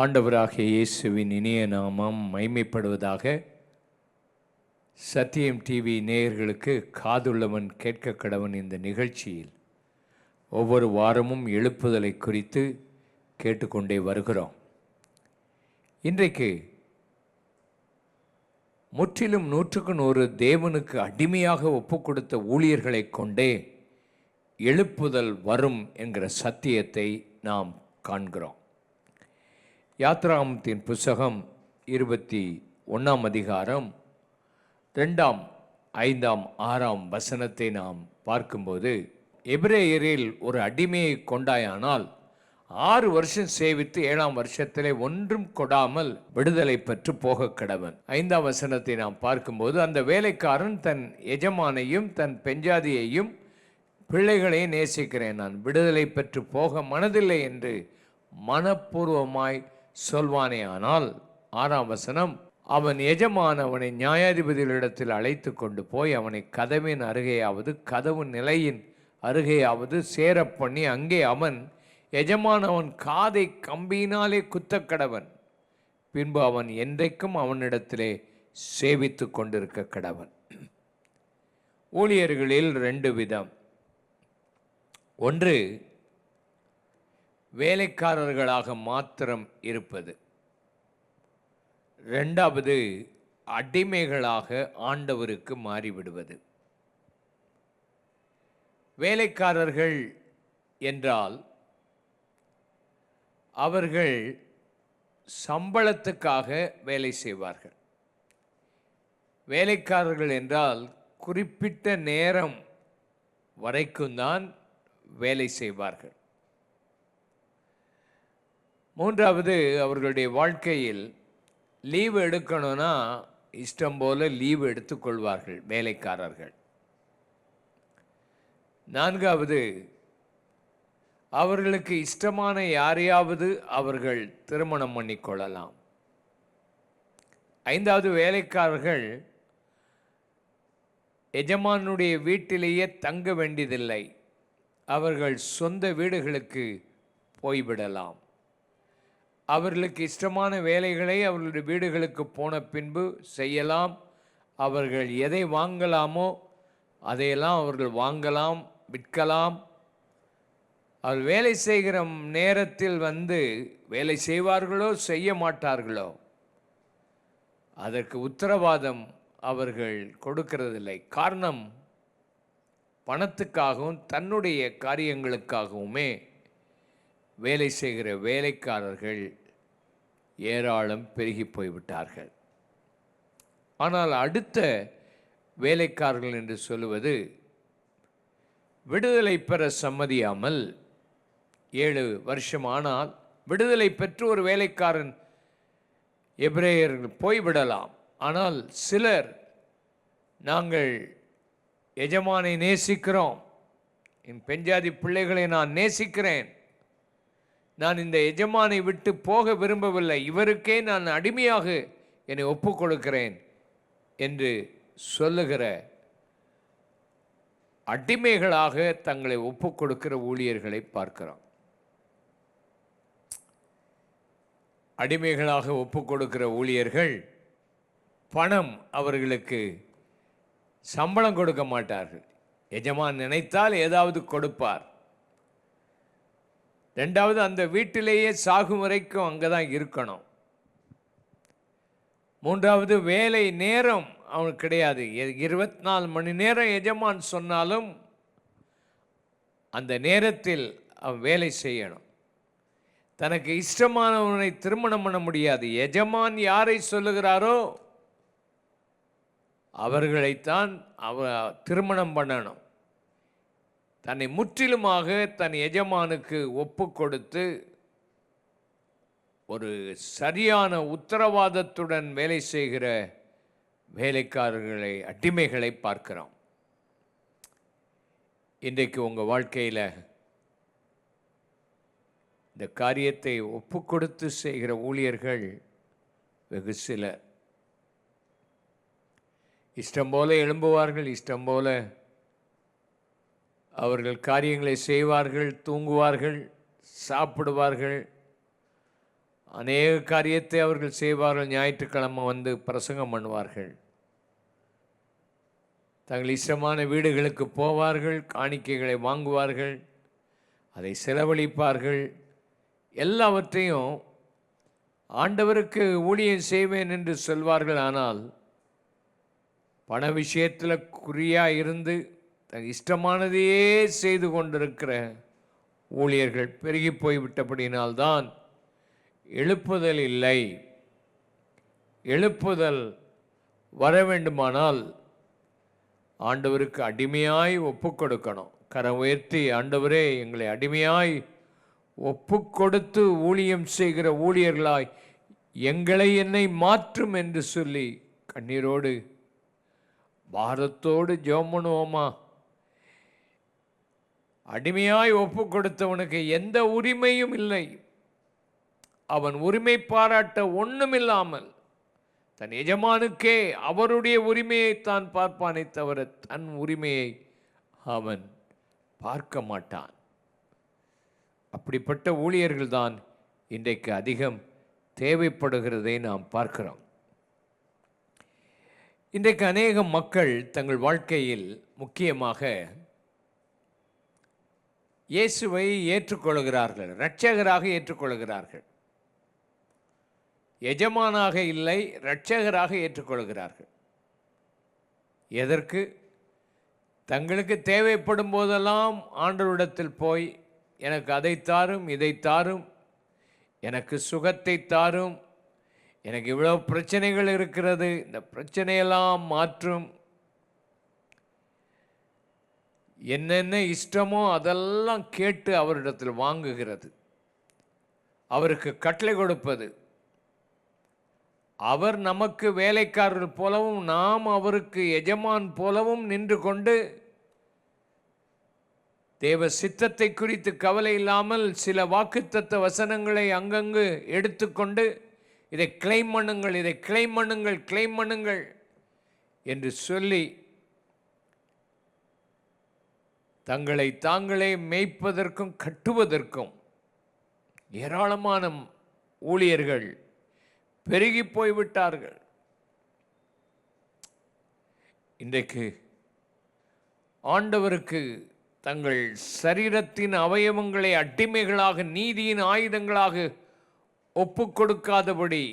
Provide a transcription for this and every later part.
ஆண்டவராகிய இயேசுவின் இனிய நாமம் மைமைப்படுவதாக சத்தியம் டிவி நேயர்களுக்கு காதுள்ளவன் கேட்க கடவன் இந்த நிகழ்ச்சியில் ஒவ்வொரு வாரமும் எழுப்புதலை குறித்து கேட்டுக்கொண்டே வருகிறோம். இன்றைக்கு முற்றிலும் நூற்றுக்கு நூறு தேவனுக்கு அடிமையாக ஒப்புக்கொடுத்த ஊழியர்களை கொண்டே எழுப்புதல் வரும் என்கிற சத்தியத்தை நாம் காண்கிறோம். யாத்ராமத்தின் புஸ்தகம் இருபத்தி ஒன்றாம் அதிகாரம் ரெண்டாம் ஐந்தாம் ஆறாம் வசனத்தை நாம் பார்க்கும்போது எபிரேயரில் ஒரு அடிமையை கொண்டாயானால் ஆறு வருஷம் சேவித்து ஏழாம் வருஷத்திலே ஒன்றும் கொடாமல் விடுதலை பெற்று போக கடவன். ஐந்தாம் வசனத்தை நாம் பார்க்கும்போது அந்த வேலைக்காரன் தன் எஜமானையும் தன் பெஞ்சாதியையும் பிள்ளைகளையும் நேசிக்கிறேன் நான் விடுதலை பெற்று போக மனதில்லை என்று மனப்பூர்வமாய் சொல்வானே ஆனால் ஆறாம் வசனம் அவன் எஜமான் அவனை நியாயாதிபதிகளிடத்தில் அழைத்து கொண்டு போய் அவனை கதவின் அருகேயாவது கதவு நிலையின் அருகேயாவது சேர பண்ணி அங்கே அவன் எஜமான் அவன் காதை கம்பியினாலே குத்த கடவன். பின்பு அவன் என்றைக்கும் அவனிடத்திலே சேவித்து கொண்டிருக்க கடவன். ஊழியர்களில் ரெண்டு விதம். ஒன்று வேலைக்காரர்களாக மாத்திரம் இருப்பது. ரெண்டாவது அடிமைகளாக ஆண்டவருக்கு மாறிவிடுவது. வேலைக்காரர்கள் என்றால் அவர்கள் சம்பளத்துக்காக வேலை செய்வார்கள். வேலைக்காரர்கள் என்றால் குறிப்பிட்ட நேரம் வரைக்கும் தான் வேலை செய்வார்கள். மூன்றாவது அவர்களுடைய வாழ்க்கையில் லீவு எடுக்கணும்னா இஷ்டம் போல லீவு எடுத்துக்கொள்வார்கள் வேலைக்காரர்கள். நான்காவது அவர்களுக்கு இஷ்டமான யாரையாவது அவர்கள் திருமணம் பண்ணிக்கொள்ளலாம். ஐந்தாவது வேலைக்காரர்கள் எஜமானுடைய வீட்டிலேயே தங்க வேண்டியதில்லை. அவர்கள் சொந்த வீடுகளுக்கு போய்விடலாம். அவர்களுக்கு இஷ்டமான வேலைகளை அவர்களுடைய வீடுகளுக்கு போன பின்பு செய்யலாம். அவர்கள் எதை வாங்கலாமோ அதையெல்லாம் அவர்கள் வாங்கலாம் விற்கலாம். அவர் வேலை செய்கிற நேரத்தில் வந்து வேலை செய்வார்களோ செய்ய மாட்டார்களோ? அதற்கு உத்தரவாதம் அவர்கள் கொடுக்கிறதில்லை. காரணம் பணத்துக்காகவும் தன்னுடைய காரியங்களுக்காகவுமே வேலை செய்கிற வேலைக்காரர்கள் ஏராளம் பெருகி போய்விட்டார்கள். ஆனால் அடுத்த வேலைக்காரர்கள் என்று சொல்லுவது விடுதலை பெற சம்மதியாமல் ஏழு வருஷம் ஆனால் விடுதலை பெற்று ஒரு வேலைக்காரன் எபிரேயர்கள் போய்விடலாம். ஆனால் சிலர் நாங்கள் எஜமானை நேசிக்கிறோம். என் பெஞ்சாதி பிள்ளைகளை நான் நேசிக்கிறேன். நான் இந்த எஜமானை விட்டு போக விரும்பவில்லை. இவருக்கே நான் அடிமையாக என்னை ஒப்புக்கொடுக்கிறேன் என்று சொல்லுகிற அடிமைகளாக தங்களை ஒப்புக்கொடுக்கிற ஊழியர்களை பார்க்கிறோம். அடிமைகளாக ஒப்புக்கொடுக்கிற ஊழியர்கள் பணம் அவர்களுக்கு சம்பளம் கொடுக்க மாட்டார்கள். எஜமான் நினைத்தால் ஏதாவது கொடுப்பார். ரெண்டாவது அந்த வீட்டிலேயே சாகும் வரைக்கும் அங்கே தான் இருக்கணும். மூன்றாவது வேலை நேரம் அவனுக்கு கிடையாது. இருபத்தி நாலு மணி நேரம் எஜமான் சொன்னாலும் அந்த நேரத்தில் அவன் வேலை செய்யணும். தனக்கு இஷ்டமானவனை திருமணம் பண்ண முடியாது. எஜமான் யாரை சொல்லுகிறாரோ அவர்களைத்தான் அவ திருமணம் பண்ணணும். தன்னை முற்றிலுமாக தன் எஜமானுக்கு ஒப்பு கொடுத்து ஒரு சரியான உத்தரவாதத்துடன் வேலை செய்கிற வேலைக்காரர்களை அடிமைகளை பார்க்கிறோம் இன்றைக்கு உங்கள் வாழ்க்கையில் இந்த காரியத்தை ஒப்பு கொடுத்து செய்கிற ஊழியர்கள் வெகு சிலர் இஷ்டம் போல எழும்புவார்கள் இஷ்டம் போல அவர்கள் காரியங்களை செய்வார்கள் தூங்குவார்கள் சாப்பிடுவார்கள். அநேக காரியத்தை அவர்கள் செய்வார்கள். ஞாயிற்றுக்கிழமை வந்து பிரசங்கம் பண்ணுவார்கள். தங்கள் இஷ்டமான வீடுகளுக்கு போவார்கள் காணிக்கைகளை வாங்குவார்கள் அதை செலவழிப்பார்கள். எல்லாவற்றையும் ஆண்டவருக்கு ஊழியம் செய்வேன் என்று சொல்வார்கள். ஆனால் பண விஷயத்தில் குறியாக இருந்து தன் இஷ்டமானதையே செய்து கொண்டிருக்கிற ஊழியர்கள் பெருகி போய்விட்டபடியினால்தான் எழுப்புதல் இல்லை. எழுப்புதல் வர வேண்டுமானால் ஆண்டவருக்கு அடிமையாய் ஒப்பு கொடுக்கணும். கரம் உயர்த்தி ஆண்டவரே எங்களை அடிமையாய் ஒப்பு கொடுத்து ஊழியம் செய்கிற ஊழியர்களாய் எங்களை என்னை மாற்றும் என்று சொல்லி கண்ணீரோடு பாரத்தோடு ஜெபம் பண்ணுவோமா? அடிமையாய் ஒப்பு கொடுத்தவனுக்கு எந்த உரிமையும் இல்லை. அவன் உரிமை பாராட்ட ஒண்ணுமில்லாமல் தன் எஜமானுக்கே அவருடைய உரிமையை தான் பார்ப்பானே தவிர தன் உரிமையை அவன் பார்க்க மாட்டான். அப்படிப்பட்ட ஊழியர்கள்தான் இன்றைக்கு அதிகம் தேவைப்படுகிறதை நாம் பார்க்கிறோம். இன்றைக்கு அநேக மக்கள் தங்கள் வாழ்க்கையில் முக்கியமாக இயேசுவை ஏற்றுக்கொள்கிறார்கள் இரட்சகராக ஏற்றுக்கொள்கிறார்கள். எஜமானாக இல்லை இரட்சகராக ஏற்றுக்கொள்கிறார்கள். எதற்கு? தங்களுக்கு தேவைப்படும் போதெல்லாம் ஆண்டவரிடத்தில் போய் எனக்கு அதை தாரும் இதை தாரும் எனக்கு சுகத்தை தாரும் எனக்கு இவ்வளோ பிரச்சனைகள் இருக்கிறது இந்த பிரச்சனையெல்லாம் மாற்றும் என்னென்ன இஷ்டமோ அதெல்லாம் கேட்டு அவரிடத்தில் வாங்குகிறது. அவருக்கு கட்டளை கொடுப்பது. அவர் நமக்கு வேலைக்காரர் போலவும் நாம் அவருக்கு எஜமான் போலவும் நின்று கொண்டு தேவ சித்தத்தை குறித்து கவலை இல்லாமல் சில வாக்குத்தத்த வசனங்களை அங்கங்கு எடுத்துக்கொண்டு இதை கிளைம் பண்ணுங்கள் இதை கிளைம் பண்ணுங்கள் கிளைம் பண்ணுங்கள் என்று சொல்லி தங்களை தாங்களே மேய்ப்பதற்கும் கட்டுவதற்கும் ஏராளமான ஊழியர்கள் பெருகி போய்விட்டார்கள். இன்றைக்கு ஆண்டவருக்கு தங்கள் சரீரத்தின் அவயவங்களை அடிமைகளாக நீதியின் ஆயுதங்களாக ஒப்பு கொடுக்காதபடி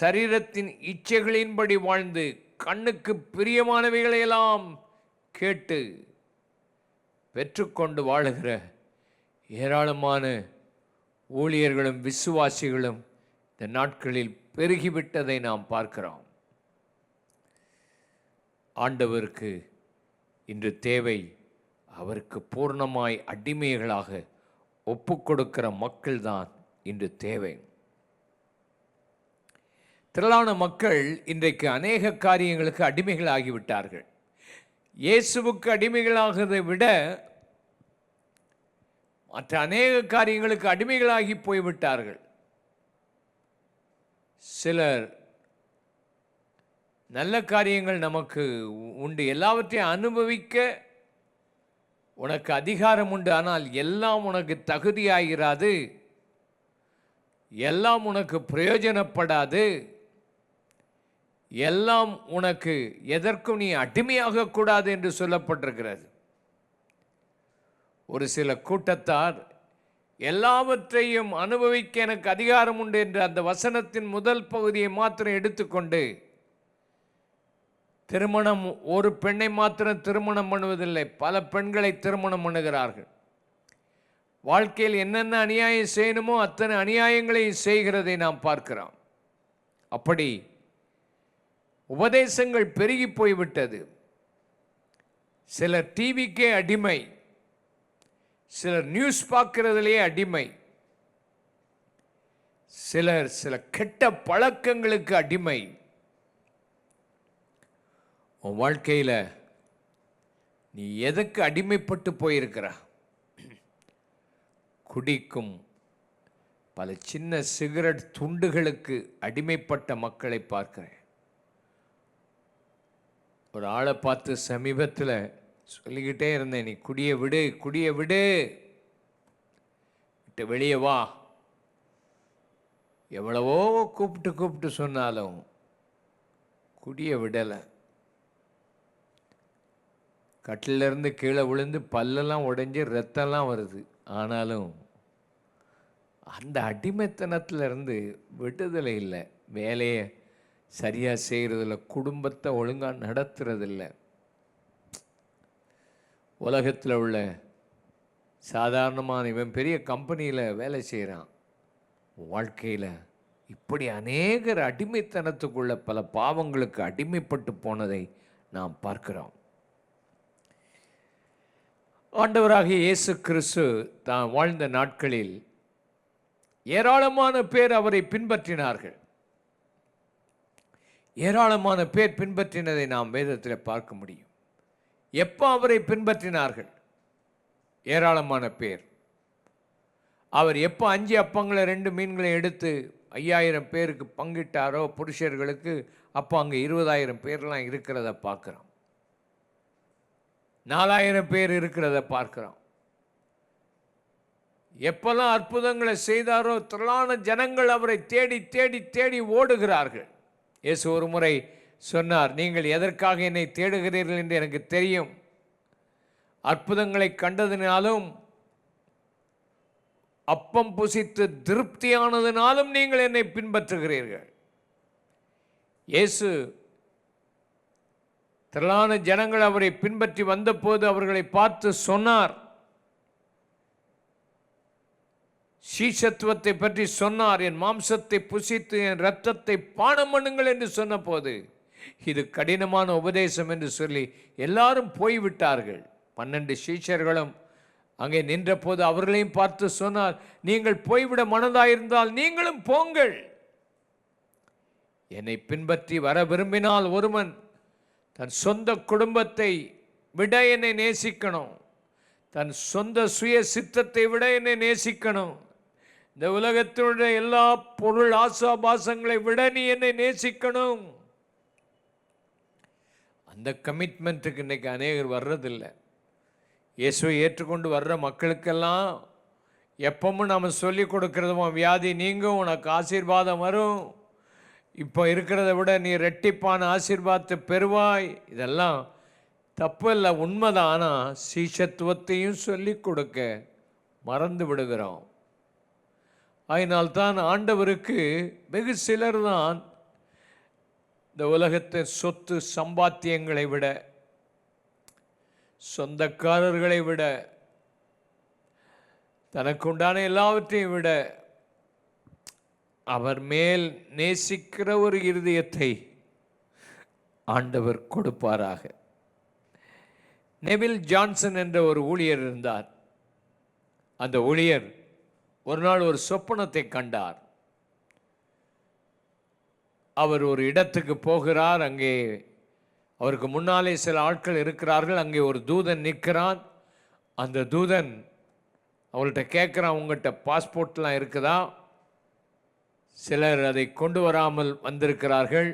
சரீரத்தின் இச்சைகளின்படி வாழ்ந்து கண்ணுக்கு பிரியமானவைகளையெல்லாம் கேட்டு பெற்றுக்கொண்டு வாழுகிற ஏராளமான ஊழியர்களும் விசுவாசிகளும் இந்த நாட்களில் பெருகிவிட்டதை நாம் பார்க்கிறோம். ஆண்டவருக்கு இன்று தேவை அவருக்கு பூர்ணமாய் அடிமைகளாக ஒப்பு கொடுக்கிற மக்கள்தான் இன்று தேவை. திரளான மக்கள் இன்றைக்கு அநேக காரியங்களுக்கு அடிமைகள் ஆகிவிட்டார்கள் இயேசுவுக்கு அடிமைகளாகிறதை விட மற்ற அநேக காரியங்களுக்கு அடிமைகளாகி போய்விட்டார்கள். சிலர் நல்ல காரியங்கள் நமக்கு உண்டு. எல்லாவற்றையும் அனுபவிக்க உனக்கு அதிகாரம் உண்டு. ஆனால் எல்லாம் உனக்கு தகுதியாகிறாது எல்லாம் உனக்கு பிரயோஜனப்படாது. எல்லாம் உனக்கு எதற்கும் நீ அடிமையாகக்கூடாது என்று சொல்லப்பட்டிருக்கிறது. ஒரு சில கூட்டத்தார் எல்லாவற்றையும் அனுபவிக்க எனக்கு அதிகாரம் உண்டு என்று அந்த வசனத்தின் முதல் பகுதியை மாத்திரம் எடுத்துக்கொண்டு திருமணம் ஒரு பெண்ணை மாத்திரம் திருமணம் பண்ணுவதில்லை. பல பெண்களை திருமணம் பண்ணுகிறார்கள். வாழ்க்கையில் என்னென்ன அநியாயம் செய்யணுமோ அத்தனை அநியாயங்களையும் செய்கிறதை நாம் பார்க்கிறோம். அப்படி உபதேசங்கள் பெருகி போய்விட்டது. சிலர் டிவிக்கே அடிமை. சிலர் நியூஸ் பார்க்கறதுலேயே அடிமை. சிலர் சில கெட்ட பழக்கங்களுக்கு அடிமை. உன் வாழ்க்கையில் நீ எதுக்கு அடிமைப்பட்டு போயிருக்கிற? குடிக்கும் பல சின்ன சிகரெட் துண்டுகளுக்கு அடிமைப்பட்ட மக்களை பார்க்கிறேன். ஒரு ஆளை பார்த்து சமீபத்தில் சொல்லிக்கிட்டே இருந்தேன் நீ குடிய விடு குடிய விடு. விட்டு வெளியே வா. எவ்வளவோ கூப்பிட்டு கூப்பிட்டு சொன்னாலும் குடிய விடலை. கட்டிலிருந்து கீழே விழுந்து பல்லெல்லாம் உடைஞ்சு ரத்தம்லாம் வருது. ஆனாலும் அந்த அடிமைத்தனத்துல இருந்து விடுதலை இல்லை. வேலையை சரியாக செய்கிறதில்ல குடும்பத்தை ஒழுங்காக நடத்துறதில்ல. உலகத்தில் உள்ள சாதாரணமான இவன் பெரிய கம்பெனியில் வேலை செய்கிறான் வாழ்க்கையில் இப்படி அநேகர் அடிமைத்தனத்துக்குள்ள பல பாவங்களுக்கு அடிமைப்பட்டு போனதை நாம் பார்க்கிறோம். ஆண்டவராகிய இயேசு கிறிஸ்து தான் வாழ்ந்த நாட்களில் ஏராளமான பேர் அவரை பின்பற்றினார்கள். ஏராளமான பேர் பின்பற்றினதை நாம் வேதத்தில் பார்க்க முடியும். எப்போ அவரை பின்பற்றினார்கள்? ஏராளமான பேர். அவர் எப்போ அஞ்சு அப்பங்களை ரெண்டு மீன்களை எடுத்து ஐயாயிரம் பேருக்கு பங்கிட்டாரோ புருஷர்களுக்கு அப்போ அங்கே இருபதாயிரம் பேர்லாம் இருக்கிறத பார்க்குறோம். நாலாயிரம் பேர் இருக்கிறத பார்க்குறோம். எப்பெல்லாம் அற்புதங்களை செய்தாரோ திரளான ஜனங்கள் அவரை தேடி தேடி தேடி ஓடுகிறார்கள். இயேசு ஒரு முறை சொன்னார் நீங்கள் எதற்காக என்னை தேடுகிறீர்கள் என்று எனக்கு தெரியும். அற்புதங்களை கண்டதினாலும் அப்பம் புசித்து திருப்தியானதினாலும் நீங்கள் என்னை பின்பற்றுகிறீர்கள். இயேசு திரளான ஜனங்கள் அவரை பின்பற்றி வந்தபோது அவர்களை பார்த்து சொன்னார். சீசத்துவத்தை பற்றி சொன்னார் என் மாம்சத்தை புசித்து என் இரத்தத்தை பானம் பண்ணுங்கள் என்று சொன்னபோது இது கடினமான உபதேசம் என்று சொல்லி எல்லாரும் போய்விட்டார்கள். பன்னெண்டு சீஷர்களும் அங்கே நின்றபோது அவர்களையும் பார்த்து சொன்னார் நீங்கள் போய்விட மனதாயிருந்தால் நீங்களும் போங்கள். என்னை பின்பற்றி வர விரும்பினால் ஒருவன் தன் சொந்த குடும்பத்தை விட என்னை நேசிக்கணும். தன் சொந்த சுய சித்தத்தை விட என்னை நேசிக்கணும். இந்த உலகத்தினுடைய எல்லா பொருள் ஆசாபாசங்களை விட நீ என்னை நேசிக்கணும். அந்த கமிட்மெண்ட்டுக்கு இன்றைக்கி அநேகர் வர்றதில்லை. இயேசுவை ஏற்றுக்கொண்டு வர்ற மக்களுக்கெல்லாம் எப்பவும் நம்ம சொல்லி கொடுக்கறதுமா வியாதி நீங்கும் உனக்கு ஆசீர்வாதம் வரும். இப்போ இருக்கிறத விட நீ ரெட்டிப்பான ஆசீர்வாதத்தை பெறுவாய். இதெல்லாம் தப்பு இல்லை உண்மைதான். ஆனால் சீஷத்துவத்தையும் சொல்லி கொடுக்க மறந்து விடுகிறோம். அதனால்தான் ஆண்டவருக்கு வெகு சிலர் தான் இந்த உலகத்தின் சொத்து சம்பாத்தியங்களை விட சொந்தக்காரர்களை விட தனக்குண்டான எல்லாவற்றையும் விட அவர் மேல் நேசிக்கிற ஒரு இருதயத்தை ஆண்டவர் கொடுப்பாராக. நெவில் ஜான்சன் என்ற ஒரு ஊழியர் இருந்தார். அந்த ஊழியர் ஒரு நாள் ஒரு சொப்பனத்தை கண்டார். அவர் ஒரு இடத்துக்கு போகிறார் அங்கே அவருக்கு முன்னாலே சில ஆட்கள் இருக்கிறார்கள் அங்கே ஒரு தூதன் நிற்கிறான். அந்த தூதன் அவள்கிட்ட கேட்குறான் உங்கள்கிட்ட பாஸ்போர்ட்லாம் இருக்குதா? சிலர் அதை கொண்டு வராமல் வந்திருக்கிறார்கள்.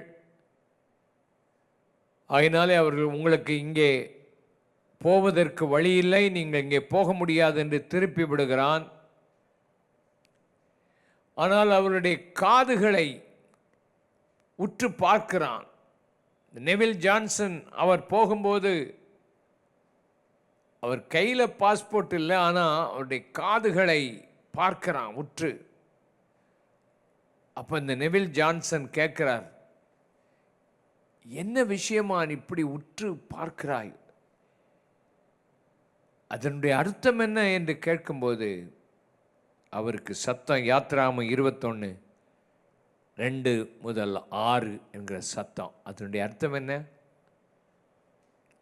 அதனாலே அவர்கள் உங்களுக்கு இங்கே போவதற்கு வழி இல்லை நீங்கள் இங்கே போக முடியாது என்று திருப்பி விடுகிறான். ஆனால் அவருடைய காதுகளை உற்று பார்க்கிறான். நெவில் ஜான்சன் அவர் போகும்போது அவர் கையில் பாஸ்போர்ட் இல்லை ஆனால் அவருடைய காதுகளை பார்க்கிறான் உற்று. அப்போ இந்த நெவில் ஜான்சன் கேட்குறார் என்ன விஷயமா நீ இப்படி உற்று பார்க்கிறாய்? அதனுடைய அர்த்தம் என்ன என்று கேட்கும்போது அவருக்கு சத்தம் யாத்ராம இருபத்தொன்று ரெண்டு முதல் ஆறு என்கிற சத்தம். அதனுடைய அர்த்தம் என்ன?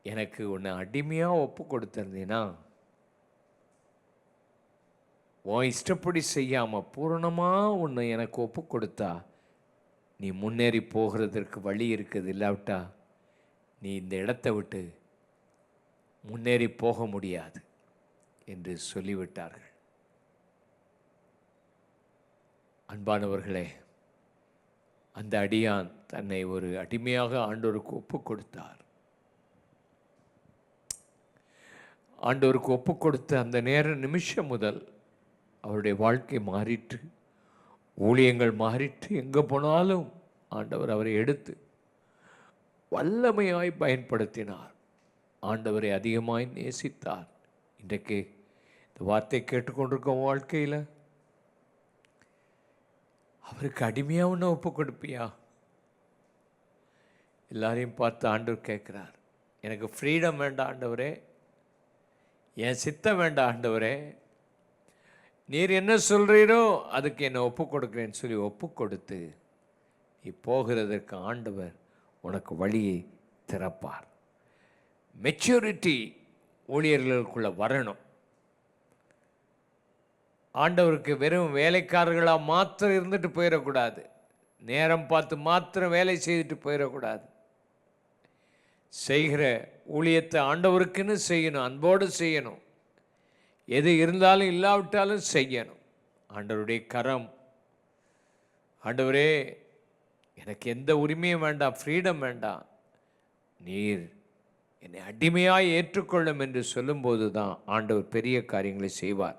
எனக்கு ஒன்று அடிமையாக ஒப்பு கொடுத்துருந்தீன்னா உன் இஷ்டப்படி செய்யாமல் பூரணமாக ஒன்று எனக்கு ஒப்பு கொடுத்தா? நீ முன்னேறி போகிறதற்கு வழி இருக்குது இல்லாவிட்டா? நீ இந்த இடத்தை விட்டு முன்னேறி போக முடியாது என்று சொல்லிவிட்டார்கள். அன்பானவர்களே அந்த அடியான் தன்னை ஒரு அடிமையாக ஆண்டோருக்கு ஒப்பு கொடுத்தார் ஆண்டோருக்கு ஒப்பு கொடுத்த அந்த நேர நிமிஷம் முதல் அவருடைய வாழ்க்கை மாறிற்று. ஊழியங்கள் மாறிட்டு எங்கே போனாலும் ஆண்டவர் அவரை எடுத்து வல்லமையாய் பயன்படுத்தினார். ஆண்டவரை அதிகமாய் நேசித்தார். இன்றைக்கு இந்த வார்த்தை கேட்டுக்கொண்டிருக்கோம் வாழ்க்கையில். அவருக்கு அடிமையாக ஒன்று ஒப்பு கொடுப்பியா? எல்லாரையும் பார்த்து ஆண்டவர் கேட்குறார். எனக்கு ஃப்ரீடம் வேண்டாம் ஆண்டவரே. என் சித்தம் வேண்டாம் ஆண்டவரே. நீர் என்ன சொல்கிறீரோ அதுக்கு என்னை ஒப்பு கொடுக்குறேன்னு சொல்லி ஒப்பு கொடுத்து நீ போகிறதற்கு ஆண்டவர் உனக்கு வழியை திறப்பார். மெச்சூரிட்டி ஊழியர்களுக்குள்ளே வரணும். ஆண்டவருக்கு வெறும் வேலைக்காரர்களாக மாத்திரம் இருந்துட்டு போயிடக்கூடாது. நேரம் பார்த்து மாத்திரம் வேலை செய்துட்டு போயிடக்கூடாது. செய்கிற ஊழியத்தை ஆண்டவருக்குன்னு செய்யணும் அன்போடு செய்யணும். எது இருந்தாலும் இல்லாவிட்டாலும் செய்யணும். ஆண்டவருடைய கரம். ஆண்டவரே எனக்கு எந்த உரிமையும் வேண்டாம் ஃப்ரீடம் வேண்டாம். நீர் என்னை அடிமையாக ஏற்றுக்கொள்ளும் என்று சொல்லும்போது தான் ஆண்டவர் பெரிய காரியங்களை செய்வார்.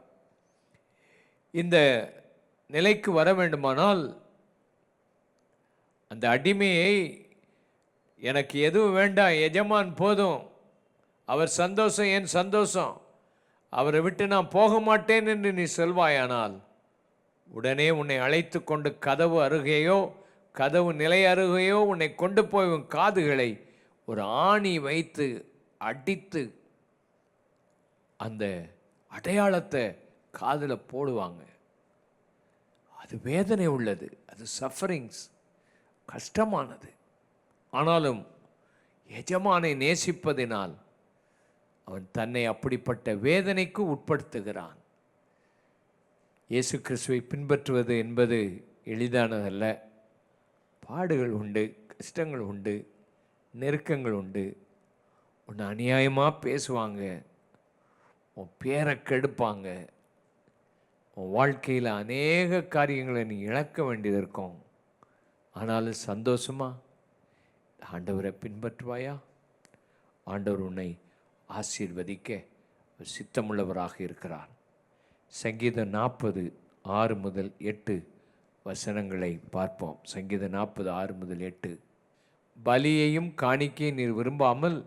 இந்த நிலைக்கு வர வேண்டுமானால் அந்த அடிமையை எனக்கு எதுவும் வேண்டாம் எஜமான் போதும். அவர் சந்தோஷம் என் சந்தோஷம். அவரை விட்டு நான் போக மாட்டேன் என்று நீ சொல்வாயானால் உடனே உன்னை அழைத்து கொண்டு கதவு அருகேயோ கதவு நிலை அருகேயோ உன்னை கொண்டு போய் உன் காதுகளை ஒரு ஆணி வைத்து அடித்து அந்த அடையாளத்தை காதில் போடுவாங்க. அது வேதனை உள்ளது அது சஃபரிங்ஸ் கஷ்டமானது. ஆனாலும் எஜமானை நேசிப்பதினால் அவன் தன்னை அப்படிப்பட்ட வேதனைக்கு உட்படுத்துகிறான். இயேசு கிறிஸ்துவை பின்பற்றுவது என்பது எளிதானதல்ல. பாடுகள் உண்டு கஷ்டங்கள் உண்டு நெருக்கங்கள் உண்டு. உன்னை அநியாயமாக பேசுவாங்க உன் பேரை கெடுப்பாங்க. உன் வாழ்க்கையில் அநேக காரியங்களை நீ இழக்க வேண்டியது இருக்கும். ஆனாலும் சந்தோஷமா? ஆண்டவரை பின்பற்றுவாயா? ஆண்டவர் உன்னை ஆசீர்வதிக்க சித்தமுள்ளவராக இருக்கிறார். சங்கீதம் நாற்பது ஆறு முதல் எட்டு வசனங்களை பார்ப்போம். சங்கீதம் நாற்பது ஆறு முதல் எட்டு. பலியையும் காணிக்கையும் நீர் விரும்பாமல்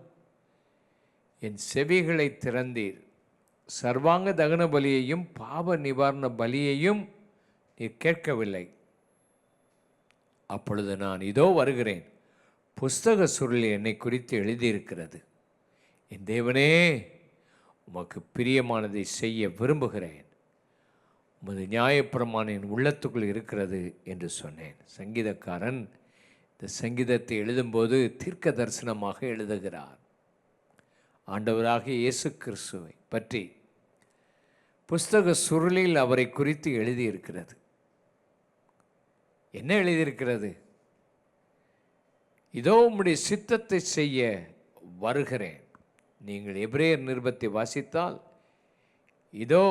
என் செவிகளை திறந்தீர். சர்வாங்க தகன பலியையும் பாவ நிவாரண பலியையும் நீர் கேட்கவில்லை. அப்பொழுது நான் இதோ வருகிறேன். புஸ்தக சுருளில் என்னை குறித்து எழுதியிருக்கிறது. என் தேவனே உமக்கு பிரியமானதை செய்ய விரும்புகிறேன். உமது நியாயப்பிரமான என் உள்ளத்துக்குள் இருக்கிறது என்று சொன்னேன். சங்கீதக்காரன் இந்த சங்கீதத்தை எழுதும்போது தீர்க்க தரிசனமாக எழுதுகிறார். ஆண்டவராக இயேசு கிறிஸ்துவை பற்றி புஸ்தக சுருளில் அவரை குறித்து எழுதியிருக்கிறது. என்ன எழுதியிருக்கிறது? இதோ உம்முடைய சித்தத்தை செய்ய வருகிறேன். நீங்கள் எபிரேயர் நிருபத்தை வாசித்தால் இதோ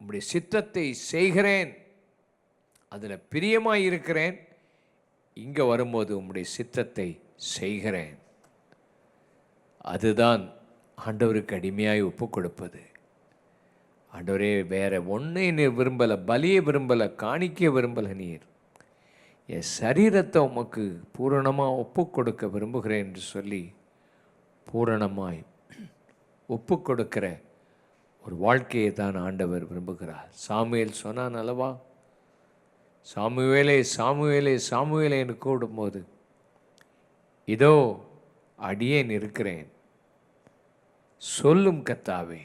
உம்முடைய சித்தத்தை செய்கிறேன். அதில் பிரியமாக இருக்கிறேன். இங்கே வரும்போது உம்முடைய சித்தத்தை செய்கிறேன். அதுதான் ஆண்டவருக்கு அடிமையாய் ஒப்பு கொடுப்பது ஆண்டவரே வேற ஒன்றை நீர் விரும்பலை பலியை விரும்பலை காணிக்க விரும்பலை நீர். என் சரீரத்தை உமக்கு பூரணமாக ஒப்பு கொடுக்க விரும்புகிறேன் என்று சொல்லி பூரணமாய் ஒப்பு கொடுக்கிற ஒரு வாழ்க்கையை தான் ஆண்டவர் விரும்புகிறார். சாமுவேல் சொன்னான் அல்லவா? சாமுவேலே சாமுவேலே சாமுவேலே என்று கூடும்போது இதோ அடியேன் இருக்கிறேன். சொல்லும் கத்தாவே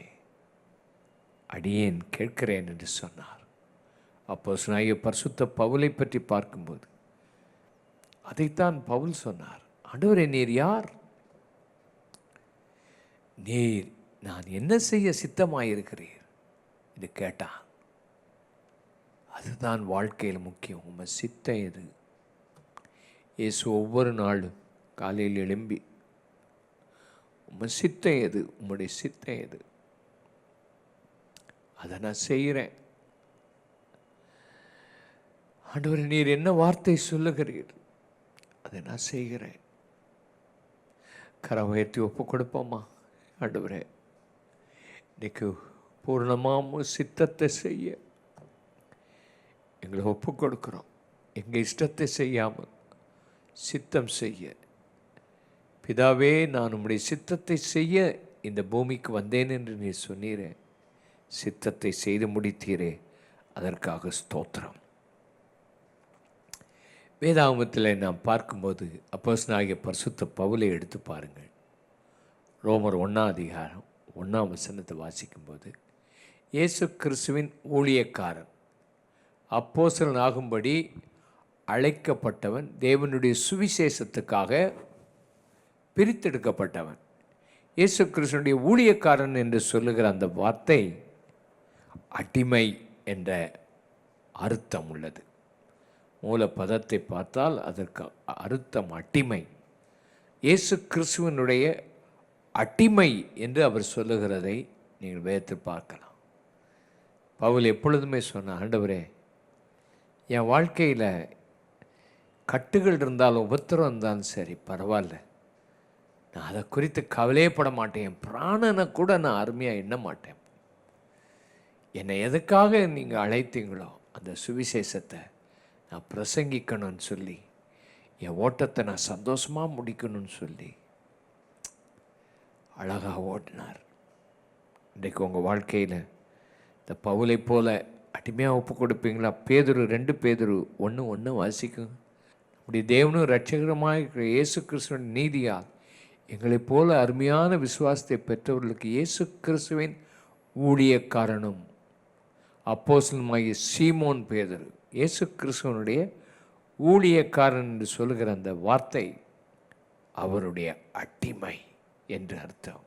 அடியேன் கேட்கிறேன் என்று சொன்னார். அப்போ ஸ்நாயக பரிசுத்த பவுலை பற்றி பார்க்கும்போது அதைத்தான் பவுல் சொன்னார் ஆண்டவரே நீர் யார்? நீர் நான் என்ன செய்ய சித்தமாயிருக்கிறீர்? என்று கேட்டான். அதுதான் வாழ்க்கையில் முக்கியம் உங்கள் சித்தம் எது? இயேசு ஒவ்வொரு நாளும் காலையில் எழும்பி உங்கள் சித்தம் எது? உம்முடைய சித்தம் எது? அதை நான் செய்கிறேன். ஆண்டவர் நீர் என்ன வார்த்தை சொல்லுகிறீர்? அதை நான் செய்கிறேன். கரம் உயர்த்தி ஒப்பு கொடுப்போமா? ஆண்டவரே இன்னைக்கு பூர்ணமாக சித்தத்தை செய்ய எங்களை ஒப்பு கொடுக்குறோம். எங்கள் இஷ்டத்தை செய்யாமல் சித்தம் செய்ய. பிதாவே நான் உம்முடைய சித்தத்தை செய்ய இந்த பூமிக்கு வந்தேன் என்று நீ சொன்னீரேன் சித்தத்தை செய்து முடித்தீரே. அதற்காக ஸ்தோத்திரம். வேதாமத்தில் நாம் பார்க்கும்போது அப்போஸ்தலனாகிய பரிசுத்த பவுலை எடுத்து பாருங்கள். ரோமர் ஒன்றாம் அதிகாரம் ஒன்றாம் வசனத்தை வாசிக்கும்போது இயேசு கிறிஸ்துவின் ஊழியக்காரன் அப்போசலன் ஆகும்படி அழைக்கப்பட்டவன் தேவனுடைய சுவிசேஷத்துக்காக பிரித்தெடுக்கப்பட்டவன். இயேசு கிறிஸ்துனுடைய ஊழியக்காரன் என்று சொல்லுகிற அந்த வார்த்தை அடிமை என்ற அர்த்தம் உள்ளது. மூல பதத்தை பார்த்தால் அதற்கு அர்த்தம் அடிமை. இயேசு கிறிஸ்துவனுடைய அடிமை என்று அவர் சொல்லுகிறதை நீங்கள் வேத்து பார்க்கலாம். பவுல் எப்பொழுதுமே சொன்ன ஆண்டவரே என் வாழ்க்கையில் கட்டுகள் இருந்தாலும் உபத்திரம் இருந்தாலும் சரி பரவாயில்ல. நான் அதை குறித்து கவலையப்பட மாட்டேன். என் பிராணனை கூட நான் அருமையாக எண்ண மாட்டேன். என்னை எதுக்காக நீங்கள் அழைத்தீங்களோ அந்த சுவிசேஷத்தை நான் பிரசங்கிக்கணும்னு சொல்லி என் ஓட்டத்தை நான் சந்தோஷமாக முடிக்கணும்னு சொல்லி அழகாக ஓட்டினார். இன்றைக்கு உங்கள் வாழ்க்கையில் இந்த பவுலை போல அடிமையாக ஒப்பு கொடுப்பீங்களா? பேதுரு ரெண்டு பேதுரு ஒன்று ஒன்று வாசிக்கும். அப்படி தேவனும் ரட்சகரமாக இருக்கிற இயேசு கிறிஸ்துவின் நீதியால் எங்களைப் போல அருமையான விசுவாசத்தை பெற்றவர்களுக்கு இயேசு கிறிஸ்துவின் ஊழியக்காரனும் அப்போசலுமாகிய சீமோன் பேதர் இயேசு கிறிஸ்துவனுடைய ஊழியக்காரன் என்று சொல்லுகிற அந்த வார்த்தை அவருடைய அடிமை என்று அர்த்தம்.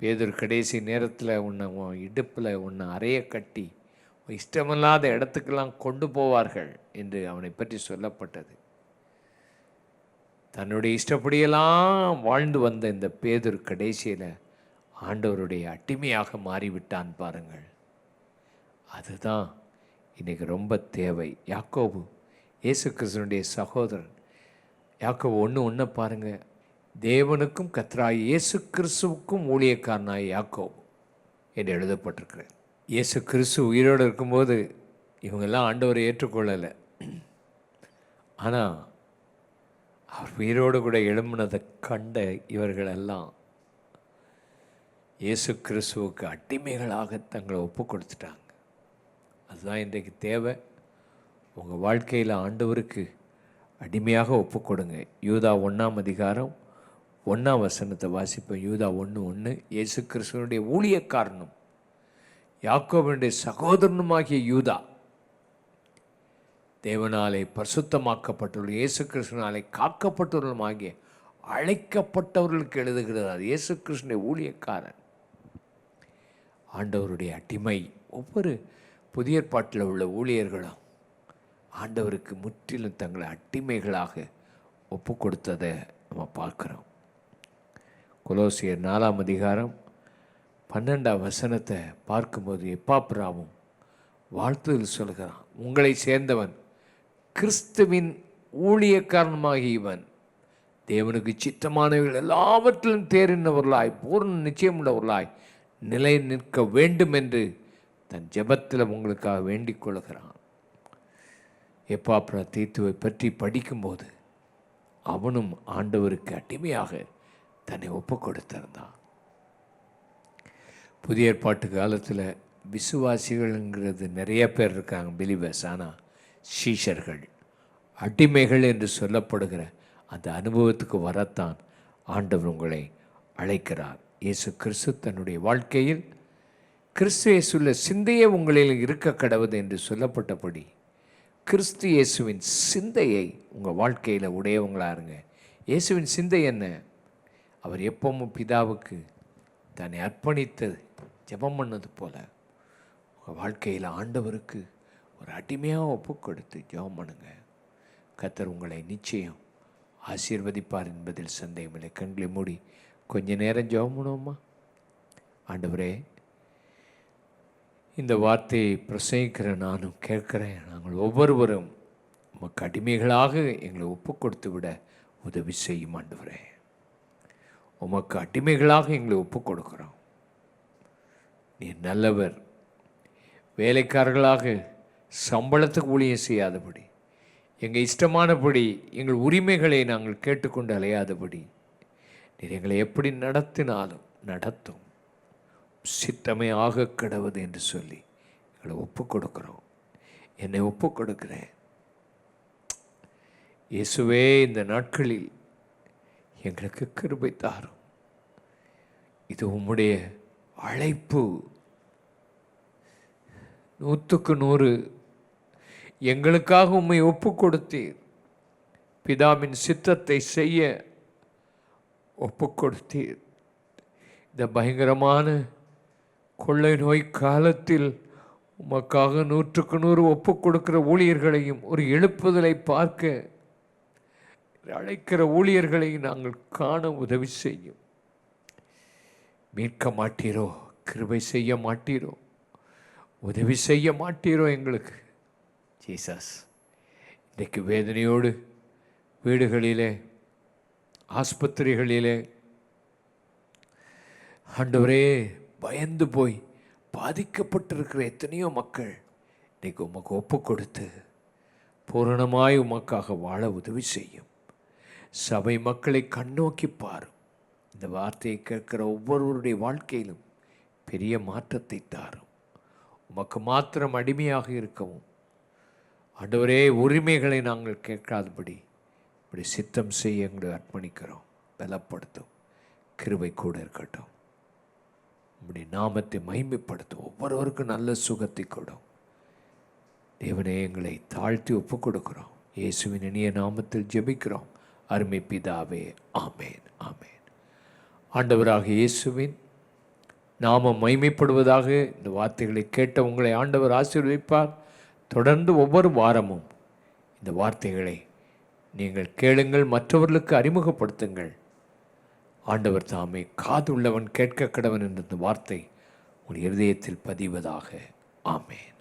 பேதர் கடைசி நேரத்தில் உன்னை உன் இடுப்பில் உன்னை அறைய கட்டி இஷ்டமில்லாத இடத்துக்கெல்லாம் கொண்டு போவார்கள் என்று அவனை பற்றி சொல்லப்பட்டது. தன்னுடைய இஷ்டப்படியெல்லாம் வாழ்ந்து வந்த இந்த பேதர் கடைசியில் ஆண்டவருடைய அட்டிமையாக மாறிவிட்டான் பாருங்கள். அதுதான் இன்றைக்கி ரொம்ப தேவை. யாக்கோபு இயேசு கிறிஸ்துனுடைய சகோதரன் யாக்கோபு ஒன்று ஒன்று பாருங்கள் தேவனுக்கும் கத்ராய் இயேசு கிறிஸ்துவுக்கும் ஊழியக்காரனாய் யாக்கோபு என்று எழுதப்பட்டிருக்கிறார் இயேசு கிறிஸ்து உயிரோடு இருக்கும்போது இவங்கெல்லாம் ஆண்டவரை ஏற்றுக்கொள்ளலை. ஆனால் அவர் உயிரோடு கூட எழும்பினதை கண்ட இவர்களெல்லாம் இயேசு கிறிஸ்துவுக்கு அடிமைகளாக தங்களை ஒப்பு கொடுத்துட்டாங்க அதுதான் இன்றைக்கு தேவை. உங்கள் வாழ்க்கையில் ஆண்டவருக்கு அடிமையாக ஒப்பு கொடுங்க யூதா ஒன்றாம் அதிகாரம் ஒன்றாம் வசனத்தை வாசிப்பேன் யூதா ஒன்று ஒன்று இயேசு கிறிஸ்துவனுடைய ஊழியக்காரனும் யாக்கோவனுடைய சகோதரனுமாகிய யூதா தேவனாலே பரிசுத்தமாக்கப்பட்டுள்ள இயேசு கிருஷ்ணனாலே காக்கப்பட்டவர்களுமாகிய அழைக்கப்பட்டவர்களுக்கு எழுதுகிறார் இயேசு கிருஷ்ணனுடைய ஊழியக்காரன். ஆண்டவருடைய அடிமை. ஒவ்வொரு புதிய ஏற்பாட்டில் உள்ள ஊழியர்களும் ஆண்டவருக்கு முற்றிலும் தங்களை அட்டிமைகளாக ஒப்பு கொடுத்ததை நம்ம பார்க்குறோம். கொலோசியர் நாலாம் அதிகாரம் பன்னெண்டாம் வசனத்தை பார்க்கும்போது எப்பாப்ராவும் வாழ்த்துதல் சொல்கிறான். உங்களை சேர்ந்தவன் கிறிஸ்துவின் ஊழியக்காரனமாகி இவன். தேவனுக்கு சித்தமானவர்கள் எல்லாவற்றிலும் தேறினவர்களாய் பூர்ண நிச்சயமுள்ளவர்களாய் நிலை நிற்க வேண்டும் என்று தன் ஜெபத்தில் உங்களுக்காக வேண்டிக் கொள்கிறான். எப்பாப்புரா தீத்துவை பற்றி படிக்கும்போது அவனும் ஆண்டவருக்கு அடிமையாக தன்னை ஒப்பு கொடுத்திருந்தான். புதிய ஏற்பாட்டு காலத்தில் விசுவாசிகள்ங்கிறது நிறைய பேர் இருக்காங்க பிலிவர்ஸ் ஆனால் சீஷர்கள் அடிமைகள் என்று சொல்லப்படுகிற அந்த அனுபவத்துக்கு வரத்தான் ஆண்டவர் உங்களை அழைக்கிறார். இயேசு கிறிஸ்து தன்னுடைய வாழ்க்கையில் கிறிஸ்து இயேசுள்ள சிந்தையே உங்களில் இருக்க கடவுது என்று சொல்லப்பட்டபடி கிறிஸ்து இயேசுவின் சிந்தையை உங்கள் வாழ்க்கையில் உடையவங்களாக இருங்க இயேசுவின் சிந்தை என்ன? அவர் எப்பவும் பிதாவுக்கு தன்னை அர்ப்பணித்தது ஜெபம் பண்ணது போல உங்கள் வாழ்க்கையில் ஆண்டவருக்கு ஒரு அடிமையாக ஒப்பு கொடுத்து ஜெபம் பண்ணுங்க. கத்தர் உங்களை நிச்சயம் ஆசீர்வதிப்பார் என்பதில் சந்தேகமில்லை. கண்களை மூடி கொஞ்ச நேரம் ஜெபம் பண்ணுவோமா? ஆண்டவரே இந்த வார்த்தையை பிரசங்கிக்கிற நானும் கேட்குறேன். நாங்கள் ஒவ்வொருவரும் உமக்கு அடிமைகளாக எங்களை ஒப்பு கொடுத்து விட உதவி செய்யும் ஆண்டவரே. உமக்கு அடிமைகளாக எங்களை ஒப்பு கொடுக்குறோம் நீர் நல்லவர். வேலைக்காரர்களாக சம்பளத்துக்கு ஊழியம் செய்யாதபடி எங்கள் இஷ்டமானபடி எங்கள் உரிமைகளை நாங்கள் கேட்டுக்கொண்டு அலையாதபடி நீர் எங்களை எப்படி நடத்தினாலும் நடத்தும். சித்தமே ஆக கிடவது என்று சொல்லி எங்களை ஒப்பு கொடுக்குறோம். என்னை ஒப்பு கொடுக்குறேன். இயேசுவே இந்த நாட்களில் எங்களுக்கு கிருபை தாரும். இது உம்முடைய அழைப்பு. நூற்றுக்கு நூறு எங்களுக்காக உம்மை ஒப்பு கொடுத்தீர். பிதாவின் சித்தத்தை செய்ய ஒப்பு கொடுத்தீர். இந்த பயங்கரமான கொள்ளை நோய் காலத்தில் உமக்காக நூற்றுக்கு நூறு ஒப்பு கொடுக்கிற ஊழியர்களையும் ஒரு எழுப்புதலை பார்க்க அழைக்கிற ஊழியர்களை நாங்கள் காண உதவி செய்யும். மீட்க மாட்டீரோ? கிருபை செய்ய மாட்டீரோ? உதவி செய்ய மாட்டீரோ எங்களுக்கு? ஜீசஸ். இன்றைக்கு வேதனையோடு வீடுகளிலே ஆஸ்பத்திரிகளிலே ஆண்டவரே பயந்து போய் பாதிக்கப்பட்டிருக்கிற எத்தனையோ மக்கள் இன்றைக்கு உமக்கு ஒப்பு கொடுத்து பூரணமாய் உமக்காக வாழ உதவி செய்யும். சபை மக்களை கண்ணோக்கி பாரும். இந்த வார்த்தையை கேட்கிற ஒவ்வொருவருடைய வாழ்க்கையிலும் பெரிய மாற்றத்தை தாரும். உமக்கு மாத்திரம் அடிமையாக இருக்கவும் ஆண்டவரே உரிமைகளை நாங்கள் கேட்காதபடி இப்படி சித்தம் செய்ய எங்களை அர்ப்பணிக்கிறோம். பலப்படுத்தும். கிருவை கூட இருக்கட்டும். உம்முடைய நாமத்தை மகிமைப்படுத்தும் ஒவ்வொருவருக்கும் நல்ல சுகத்தை கொடும் தேவனே எங்களை தாழ்த்தி ஒப்பு கொடுக்குறோம் இயேசுவின் இனிய நாமத்தில் ஜெபிக்கிறோம். அருமை பிதாவே ஆமேன் ஆமேன். ஆண்டவராக இயேசுவின் நாம மைமைப்படுவதாக இந்த வார்த்தைகளை கேட்ட உங்களை ஆண்டவர் ஆசீர்வதிப்பார். தொடர்ந்து ஒவ்வொரு வாரமும் இந்த வார்த்தைகளை நீங்கள் கேளுங்கள் மற்றவர்களுக்கு அறிமுகப்படுத்துங்கள். ஆண்டவர் தாமே காதுள்ளவன் கேட்க கடவன் என்ற வார்த்தை உன் இருதயத்தில் பதிவதாக. ஆமேன்.